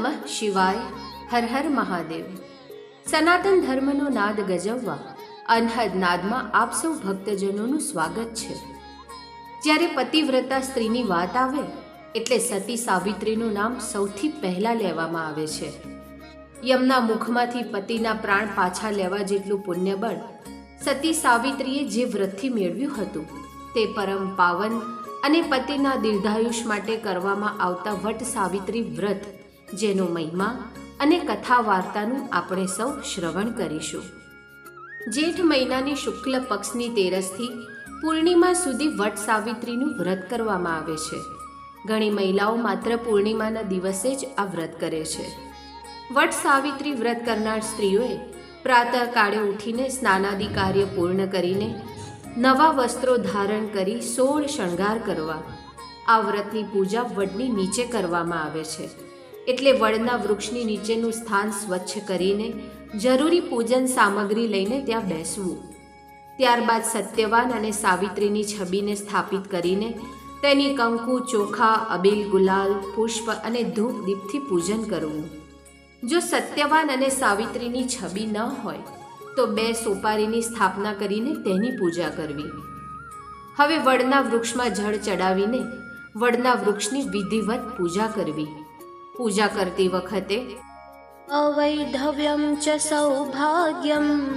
નમઃ શિવાય હર હર મહાદેવ સનાતન ધર્મનો નાદ ગજવવા અનહદ નાદમાં આપ સૌ ભક્તજનોનું સ્વાગત છે જ્યારે પતિવ્રતા સ્ત્રીની વાત આવે એટલે સતી સાવિત્રીનું નામ સૌથી પહેલાં લેવામાં આવે છે યમના મુખમાંથી પતિના પ્રાણ પાછા લેવા જેટલું પુણ્યબળ સતી સાવિત્રીએ જે વ્રતથી મેળવ્યું હતું, તે પરમ પાવન અને પતિના દીર્ઘાયુષ માટે કરવામાં આવતા વટ સાવિત્રી વ્રત જેનો મહિમા અને કથા વાર્તાનું આપણે સૌ શ્રવણ કરીશું. જેઠ મહિનાની શુક્લ પક્ષની તેરસથી પૂર્ણિમા સુધી વટ સાવિત્રીનું વ્રત કરવામાં આવે છે. ઘણી મહિલાઓ માત્ર પૂર્ણિમાના દિવસે જ આ વ્રત કરે છે. વટ સાવિત્રી વ્રત કરનાર સ્ત્રીઓએ પ્રાતઃકાળે ઉઠીને સ્નાનાદિ કાર્ય પૂર્ણ કરીને નવા વસ્ત્રો ધારણ કરી સોળ શણગાર કરવા, આ વ્રતની પૂજા વડની નીચે કરવામાં આવે છે. એટલે વડના વૃક્ષની નીચેનું સ્થાન સ્વચ્છ કરીને જરૂરી પૂજન સામગ્રી લઈને ત્યાં બેસવું. ત્યારબાદ સત્યવાન અને સાવિત્રીની છબીને સ્થાપિત કરીને તેની કંકુ, ચોખા, અબીલ ગુલાલ, પુષ્પ અને ધૂપ દીપથી પૂજન કરવું. જો સત્યવાન અને સાવિત્રીની છબી ન હોય, તો બે સોપારીની સ્થાપના કરીને તેની પૂજા કરવી. હવે વડના વૃક્ષમાં જળ ચડાવીને વડના વૃક્ષની વિધિવત પૂજા કરવી. પૂજા કરતી વખતે? અવૈધવ્યમ ચ સૌભાગ્યમ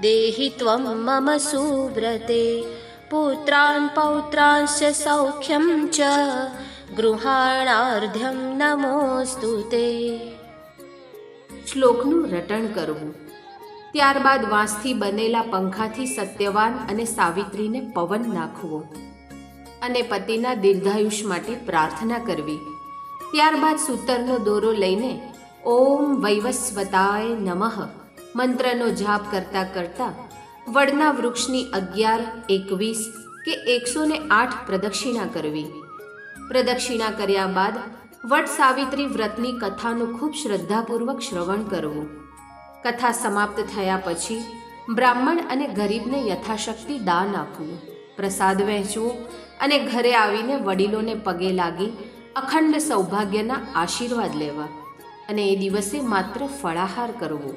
દેહી ત્વમ મમ સુવ્રતે. પુત્રાન પૌત્રાંશ સૌખ્યમ ચ ગૃહાણાર્ધ્યમ નમોસ્તુ તે. શ્લોકનું રટણ કરવું. ત્યારબાદ વાંસથી બનેલા પંખાથી સત્યવાન અને સાવિત્રીને પવન નાખવો અને પતિના દીર્ઘાયુષ માટે પ્રાર્થના કરવી. ત્યારબાદ સૂતરનો દોરો લઈને ઓમ વૈવસ્વતાય નમઃ. મંત્રનો જાપ કરતા કરતા વડના વૃક્ષની અગિયાર, એકવીસ કે એકસો ને આઠ પ્રદક્ષિણા કરવી. પ્રદક્ષિણા કર્યા બાદ વટ સાવિત્રી વ્રતની કથાનું ખૂબ શ્રદ્ધાપૂર્વક શ્રવણ કરવું. કથા સમાપ્ત થયા પછી બ્રાહ્મણ અને ગરીબને યથાશક્તિ દાન આપવું. પ્રસાદ વહેંચવો અને ઘરે આવીને વડીલોને પગે લાગી અખંડ સૌભાગ્યના આશીર્વાદ લેવા અને એ દિવસે માત્ર ફળાહાર કરવો.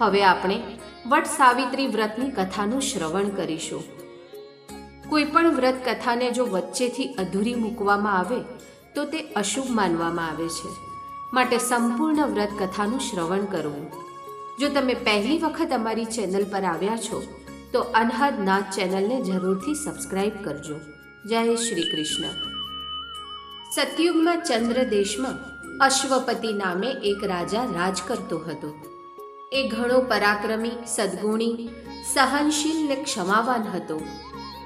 હવે આપણે વટ સાવિત્રી વ્રતની કથાનું શ્રવણ કરીશું. કોઈ પણ વ્રત કથાને જો વચ્ચેથી અધૂરી મૂકવામાં આવે, તો તે અશુભ માનવામાં આવે છે. માટે સંપૂર્ણ વ્રત કથાનું શ્રવણ કરવું. જો તમે પહેલી વખત અમારી ચેનલ પર આવ્યા છો, તો અનહદ નાથ ચેનલને જરૂરથી સબસ્ક્રાઇબ કરજો. જય શ્રી કૃષ્ણ. સતયુગમાં ચંદ્ર દેશમાં અશ્વપતિ નામે એક રાજા રાજ કરતો હતો. એ ઘણો પરાક્રમી, સદગુણી, સહનશીલ ને ક્ષમાવાન હતો.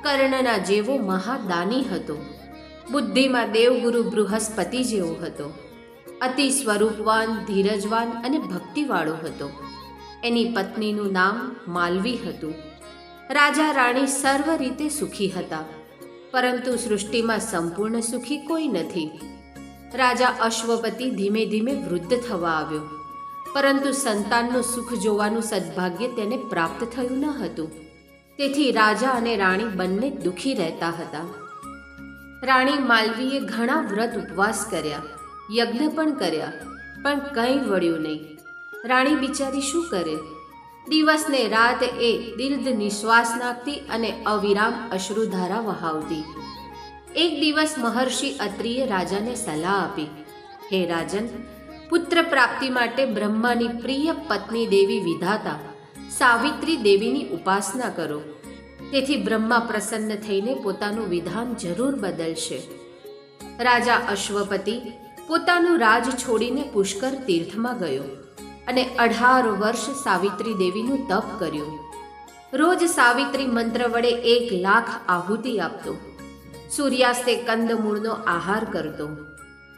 કર્ણના જેવો મહાદાની હતો. બુદ્ધિમાં દેવગુરુ બૃહસ્પતિ જેવો હતો. અતિ સ્વરૂપવાન, ધીરજવાન અને ભક્તિવાળો હતો. એની પત્નીનું નામ માલવી હતું. રાજા રાણી સર્વ રીતે સુખી હતા. પરંતુ સૃષ્ટિમાં સંપૂર્ણ સુખી કોઈ નથી. રાજા અશ્વપતિ ધીમે ધીમે વૃદ્ધ થવા આવ્યો. પરંતુ સંતાનનું સુખ જોવાનું સદભાગ્ય તેને પ્રાપ્ત થયું ન હતું. તેથી રાજા અને રાણી બંને દુઃખી રહેતા હતા. રાણી માલવીએ ઘણા વ્રત ઉપવાસ કર્યા, યજ્ઞ પણ કર્યા, પણ કંઈ વળ્યું નહીં. રાણી બિચારી શું કરે? દિવસ ને રાત એ દીર્ઘ નિશ્વાસ નાખતી અને અવિરામ અશ્રુધારા વહાવતી. એક દિવસ મહર્ષિ અત્રિએ રાજાને સલાહ આપી. હે રાજન, પુત્ર પ્રાપ્તિ માટે બ્રહ્માની પ્રિય પત્ની દેવી વિધાતા સાવિત્રી દેવીની ઉપાસના કરો. તેથી બ્રહ્મા પ્રસન્ન થઈને પોતાનું વિધાન જરૂર બદલશે. રાજા અશ્વપતિ પોતાનું રાજ છોડીને પુષ્કર તીર્થમાં ગયો. અને અઢાર વર્ષ સાવિત્રી દેવીનું તપ કર્યું. રોજ સાવિત્રી મંત્ર વડે એક લાખ આહુતિ આપતો. સૂર્યાસ્તે કંદમૂળનો આહાર કરતો.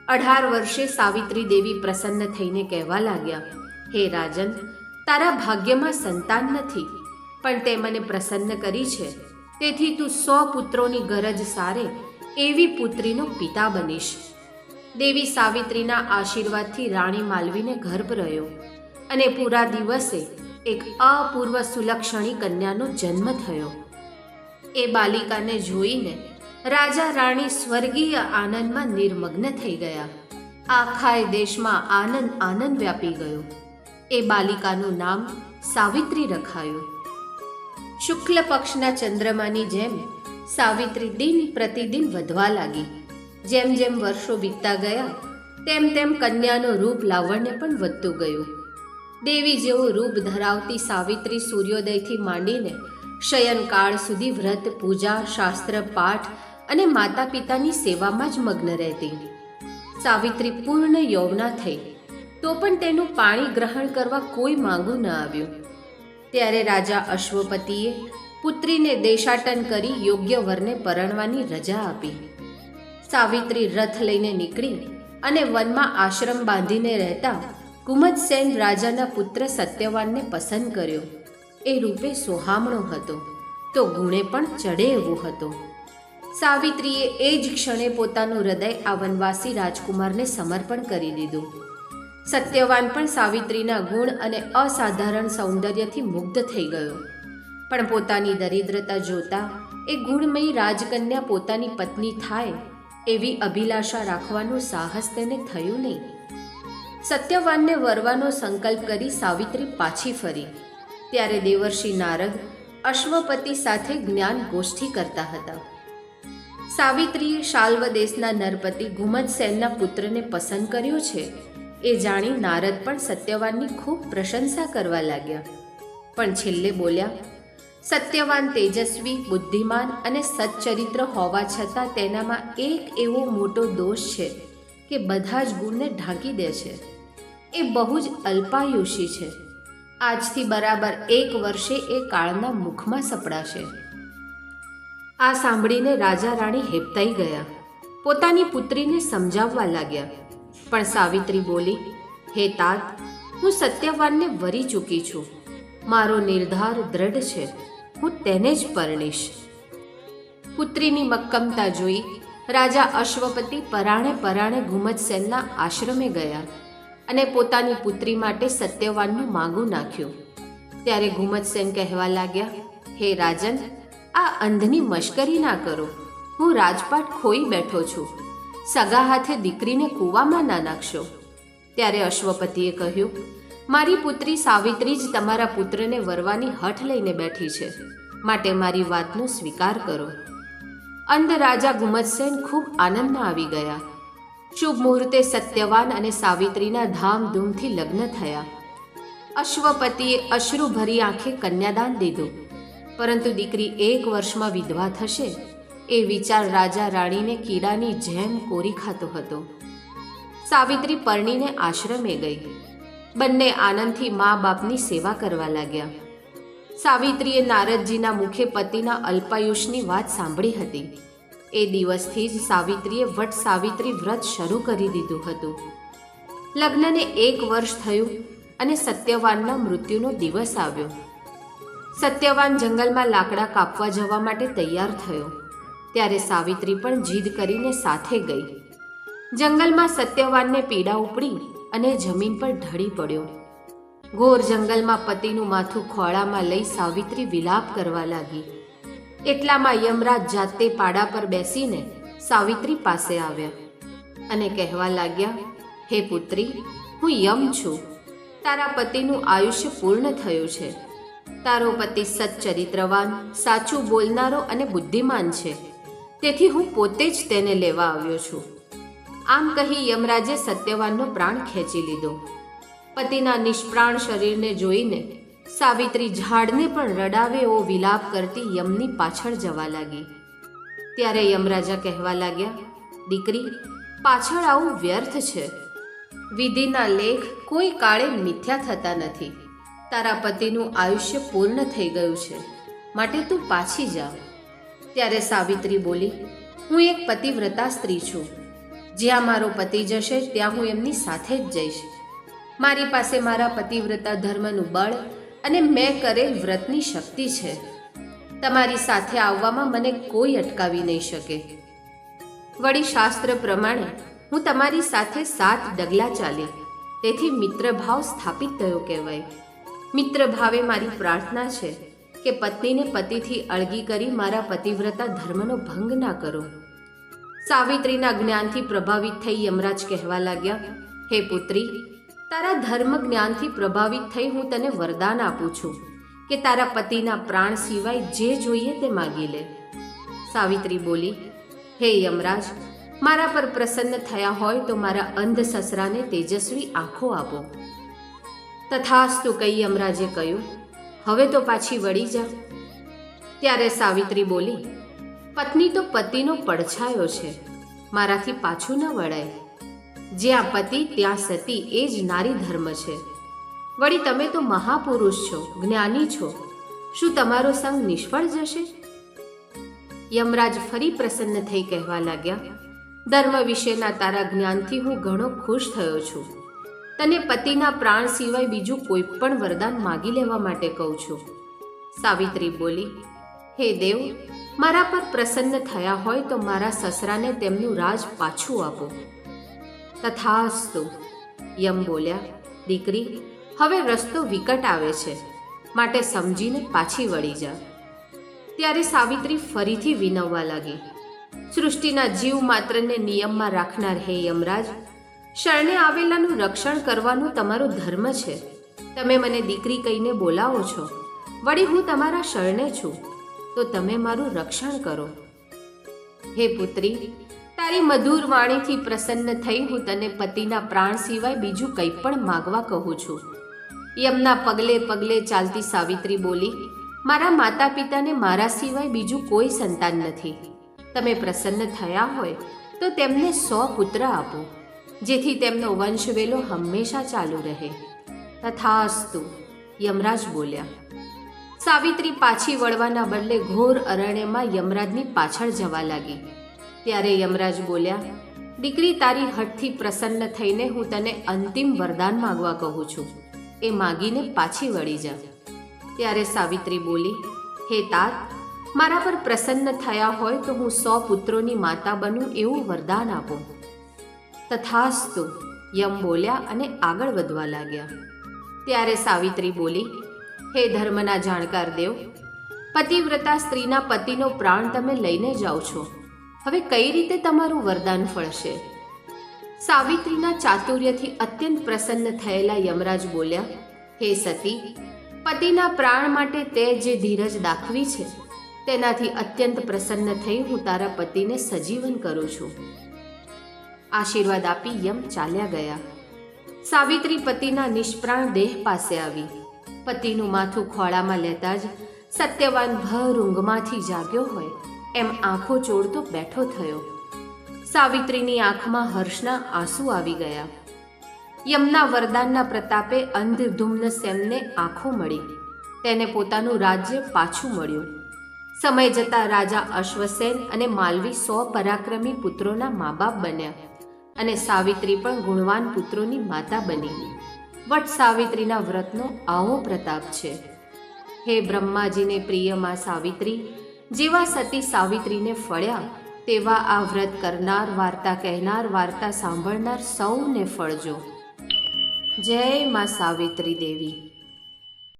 અઢાર વર્ષે સાવિત્રી દેવી પ્રસન્ન થઈને કહેવા લાગ્યા, હે રાજન, તારા ભાગ્યમાં સંતાન નથી, પણ તે મને પ્રસન્ન કરી છે. તેથી તું સો પુત્રોની ગરજ સારે, એવી પુત્રીનો પિતા બનીશ. દેવી સાવિત્રીના આશીર્વાદથી રાણી માલવીને ગર્ભ રહ્યો. અને પૂરા દિવસે એક અપૂર્વ સુલક્ષણી કન્યાનો જન્મ થયો. એ બાલિકાને જોઈને રાજા રાણી સ્વર્ગીય આનંદમાં નિર્મગ્ન થઈ ગયા. આખાય દેશમાં આનંદ આનંદ વ્યાપી ગયો. એ બાલિકાનું નામ સાવિત્રી રખાયું. શુક્લ પક્ષના ચંદ્રમાની જેમ સાવિત્રી દિન પ્રતિદિન વધવા લાગી. જેમ જેમ વર્ષો વીતતા ગયા, તેમ તેમ કન્યાનું રૂપ લાવણ્ય પણ વધતું ગયું. દેવી જેવું રૂપ ધરાવતી સાવિત્રી સૂર્યોદયથી માંડીને શયનકાળ સુધી વ્રત, પૂજા, શાસ્ત્ર, પાઠ અને માતા પિતાની સેવામાં જ મગ્ન રહેતી. સાવિત્રી પૂર્ણ યૌવના થઈ. તો પણ તેનું પાણી ગ્રહણ કરવા કોઈ માંગુ ન આવ્યું. ત્યારે રાજા અશ્વપતિએ પુત્રીને દેશાટન કરી યોગ્ય વરને પરણવાની રજા આપી. સાવિત્રી રથ લઈને નીકળી અને વનમાં આશ્રમ બાંધીને રહેતા કુમદસેન રાજાના પુત્ર સત્યવાનને પસંદ કર્યો. એ રૂપે સોહામણો હતો, તો ગુણે પણ ચડે એવો હતો. સાવિત્રીએ એ જ ક્ષણે પોતાનું હૃદય આ વનવાસી રાજકુમારને સમર્પણ કરી દીધું. સત્યવાન પણ સાવિત્રીના ગુણ અને અસાધારણ સૌંદર્યથી મુગ્ધ થઈ ગયો. પણ પોતાની દરિદ્રતા જોતા એ ગુણમયી રાજકન્યા પોતાની પત્ની થાય એવી અભિલાષા રાખવાનું સાહસ તેને થયું નહીં. સત્યવાનને વરવાનો સંકલ્પ કરી સાવિત્રી પાછી ફરી. ત્યારે દેવર્ષિ નારદ અશ્વપતિ સાથે જ્ઞાન ગોષ્ઠી કરતા હતા. સાવિત્રીએ શાલ્વ દેશના નરપતિ ઘુમદસેનના પુત્રને પસંદ કર્યો છે. એ જાણી નારદ પણ સત્યવાનની ખૂબ પ્રશંસા કરવા લાગ્યા. પણ છેલ્લે બોલ્યા, સત્યવાન તેજસ્વી, બુદ્ધિમાન અને સચ્ચરિત્ર હોવા છતાં તેનામાં એક એવો મોટો દોષ છે. કે બધા જ ગુણને ઢાંકી દે છે. એ બહુ જ અલ્પાયુષી છે. આજથી બરાબર એક વર્ષે એ કાળના મુખમાં સપડાશે. આ સાંભળીને રાજા રાણી હેપતાઈ ગયા. પોતાની પુત્રીને સમજાવવા લાગ્યા. પણ સાવિત્રી બોલી, હે તાત, હું સત્યવાનને વરી ચૂકી છું. મારો નિર્ધાર દ્રઢ છે. હું તેને જ પરણીશ. પુત્રીની મક્કમતા જોઈ રાજા અશ્વપતિ પરાણે પરાણે ઘુમતસેનના આશ્રમે ગયા અને પોતાની પુત્રી માટે સત્યવાનનું માગું નાખ્યું. ત્યારે ઘુમતસેન કહેવા લાગ્યા, હે રાજન, આ અંધની મશ્કરી ના કરો. હું રાજપાટ ખોઈ બેઠો છું. સગા હાથે દીકરીને કૂવામાં ના નાખશો. ત્યારે અશ્વપતિએ કહ્યું, મારી પુત્રી સાવિત્રી જ તમારા પુત્રને વરવાની હઠ લઈને બેઠી છે. માટે મારી વાતનો સ્વીકાર કરો. અંધ રાજા ગુમતસેન ખૂબ આનંદમાં આવી ગયા. શુભ મુહૂર્તે સત્યવાન અને સાવિત્રીના ધામધૂમથી લગ્ન થયા. અશ્વપતિએ અશ્રુ ભરી આંખે કન્યાદાન દીધું. પરંતુ દીકરી એક વર્ષમાં વિધવા થશે એ વિચાર રાજા રાણીને કીડાની જેમ કોરી ખાતો હતો. સાવિત્રી પરણીને આશ્રમે ગઈ. બંને આનંદથી મા બાપની સેવા કરવા લાગ્યા. સાવિત્રીએ નારદજીના મુખે પતિના અલ્પાયુષની વાત સાંભળી હતી. એ દિવસથી જ સાવિત્રીએ વટ સાવિત્રી વ્રત શરૂ કરી દીધું હતું. લગ્નને એક વર્ષ થયું અને સત્યવાનના મૃત્યુનો દિવસ આવ્યો. સત્યવાન જંગલમાં લાકડા કાપવા જવા માટે તૈયાર થયો. ત્યારે સાવિત્રી પણ જીદ કરીને સાથે ગઈ. જંગલમાં સત્યવાનને પીડા ઉપડી અને જમીન પર ઢળી પડ્યો. ઘોર જંગલમાં પતિનું માથું ખોળામાં લઈ સાવિત્રી વિલાપ કરવા લાગી. એટલામાં યમરાજ જાતે પાડા પર બેસીને સાવિત્રી પાસે આવ્યા અને કહેવા લાગ્યા, હે પુત્રી, હું યમ છું. તારા પતિનું આયુષ્ય પૂર્ણ થયું છે. તારો પતિ સચ્ચરિત્રવાન સાચું બોલનારો અને બુદ્ધિમાન છે. તેથી હું પોતે જ તેને લેવા આવ્યો છું. આમ કહી યમરાજે સત્યવાનનો પ્રાણ ખેંચી લીધો. પતિના નિષ્પ્રાણ શરીરને જોઈને સાવિત્રી ઝાડને પણ રડાવે એવો વિલાપ કરતી યમની પાછળ જવા લાગી. ત્યારે યમરાજા કહેવા લાગ્યા, દીકરી, પાછળ આવું વ્યર્થ છે. વિધિના લેખ કોઈ કાળે મિથ્યા થતા નથી. તારા પતિનું આયુષ્ય પૂર્ણ થઈ ગયું છે. માટે તું પાછી જા. ત્યારે સાવિત્રી બોલી, હું એક પતિવ્રતા સ્ત્રી છું. જ્યાં મારો પતિ જશે, ત્યાં હું એમની સાથે જ જઈશ. મારી પાસે મારા પતિવ્રતા ધર્મનું બળ અને મેં કરેલ વ્રતની શક્તિ છે. તમારી સાથે આવવામાં મને કોઈ અટકાવી નહીં શકે. વળી શાસ્ત્ર પ્રમાણે હું તમારી સાથે સાત ડગલા ચાલી, તેથી મિત્રભાવ સ્થાપિત થયો કહેવાય. મિત્ર ભાવે મારી પ્રાર્થના છે કે પત્નીને પતિથી અળગી કરી મારા પતિવ્રતા ધર્મનો ભંગ ના કરો. સાવિત્રીના જ્ઞાનથી પ્રભાવિત થઈ યમરાજ કહેવા લાગ્યા, હે પુત્રી તારા ધર્મ જ્ઞાનથી પ્રભાવિત થઈ હું તને વરદાન આપું છું કે તારા પતિના પ્રાણ સિવાય જે જોઈએ તે માગી લે. સાવિત્રી બોલી, હે યમરાજ, મારા પર પ્રસન્ન થયા હોય તો મારા અંધ સસરાને તેજસ્વી આંખો આપો. તથાસ્તુ, કહી યમરાજે કહ્યું, હવે તો પાછી વળી જા. ત્યારે સાવિત્રી બોલી, પત્ની તો પતિનો પડછાયો છે, મારાથી પાછું ન વળાય. જ્યાં પતિ ત્યાં સતી એ જ નારી ધર્મ છે. વળી તમે તો મહાપુરુષ છો, જ્ઞાની છો. શું તમારો સંગ નિષ્ફળ જશે? યમરાજ ફરી પ્રસન્ન થઈ કહેવા લાગ્યા, ધર્મ વિશેના તારા જ્ઞાનથી હું ઘણો ખુશ થયો છું. તને પતિના પ્રાણ સિવાય બીજું કોઈ પણ વરદાન માગી લેવા માટે કહું છું. સાવિત્રી બોલી, હે દેવ, મારા પર પ્રસન્ન થયા હોય તો મારા સસરાને તેમનું રાજ પાછું આપો. તથાસ્તુ. યમ બોલ્યા, દીકરી, હવે રસ્તો વિકટ આવે છે. માટે સમજીને પાછી વળી જા. ત્યારે સાવિત્રી ફરીથી વિનવવા લાગી. સૃષ્ટિના જીવ માત્રને નિયમમાં રાખનાર હે યમરાજ, શરણે આવેલાનું રક્ષણ કરવાનું તમારો ધર્મ છે. તમે મને દીકરી કહીને બોલાવો છો. વળી હું તમારા શરણે છું. તો તમે મારું રક્ષણ કરો. હે પુત્રી તારી મધુર વાણીથી પ્રસન્ન થઈ હું તને પતિના પ્રાણ સિવાય બીજું કંઈ પણ માગવા કહું છું. યમના પગલે પગલે ચાલતી સાવિત્રી બોલી, મારા માતા પિતાને મારા સિવાય બીજું કોઈ સંતાન નથી. તમે પ્રસન્ન થયા હોય તો તેમને સો પુત્ર આપો, જેથી તેમનો વંશવેલો હંમેશા ચાલુ રહે. તથાસ્તુ, યમરાજ બોલ્યા. સાવિત્રી પાછી વળવાના બદલે ઘોર અરણ્યમાં યમરાજની પાછળ જવા લાગી. ત્યારે યમરાજ બોલ્યા, દીકરી, તારી હઠથી પ્રસન્ન થઈને હું તને અંતિમ વરદાન માગવા કહું છું. એ માગીને પાછી વળી જા. ત્યારે સાવિત્રી બોલી, હે તાત મારા પર પ્રસન્ન થયા હોય તો હું સો પુત્રોની માતા બનું એવું વરદાન આપો. તથાસ્તુ, યમ બોલ્યા અને આગળ વધવા લાગ્યા. ત્યારે સાવિત્રી બોલી, હે ધર્મના જાણકાર દેવ, પતિવ્રતા સ્ત્રીના પતિનો પ્રાણ તમે લઈને જાઓ છો. હવે કઈ રીતે તમારું વરદાન ફળશે? સાવિત્રીના ચાતુર્યથી અત્યંત પ્રસન્ન થયેલા યમરાજ બોલ્યા, હે સતી, પતિના પ્રાણ માટે તે જે ધીરજ દાખવી છે, તેનાથી અત્યંત પ્રસન્ન થઈ હું તારા પતિને સજીવન કરું છું. આશીર્વાદ આપી યમ ચાલ્યા ગયા. સાવિત્રી પતિના નિષ્પ્રાણ દેહ પાસે આવી. પતિનું માથું ખોળામાં લેતા જ સત્યવાન ભર ઊંઘમાંથી જાગ્યો હોય. એમ આંખો ચોડતો બેઠો થયો. સાવિત્રીની આંખમાં હર્ષના આંસુ આવી ગયા. યમના વરદાનના પ્રતાપે અંધધૂમ્ન સેમને આંખો મળી. તેને પોતાનું રાજ્ય પાછું મળ્યું. સમય જતાં રાજા અશ્વસેન અને માલવી સો પરાક્રમી પુત્રોના મા બાપ બન્યા અને સાવિત્રી પણ ગુણવાન પુત્રોની માતા બની. વટ સાવિત્રીના વ્રતનો આવો પ્રતાપ છે. હે બ્રહ્માજીને પ્રિયમાં સાવિત્રી જેવા સતી સાવિત્રીને ફળ્યા, તેવા આ વ્રત કરનાર, વાર્તા કહેનાર, વાર્તા સાંભળનાર સૌને ફળજો. જય મા સાવિત્રી દેવી.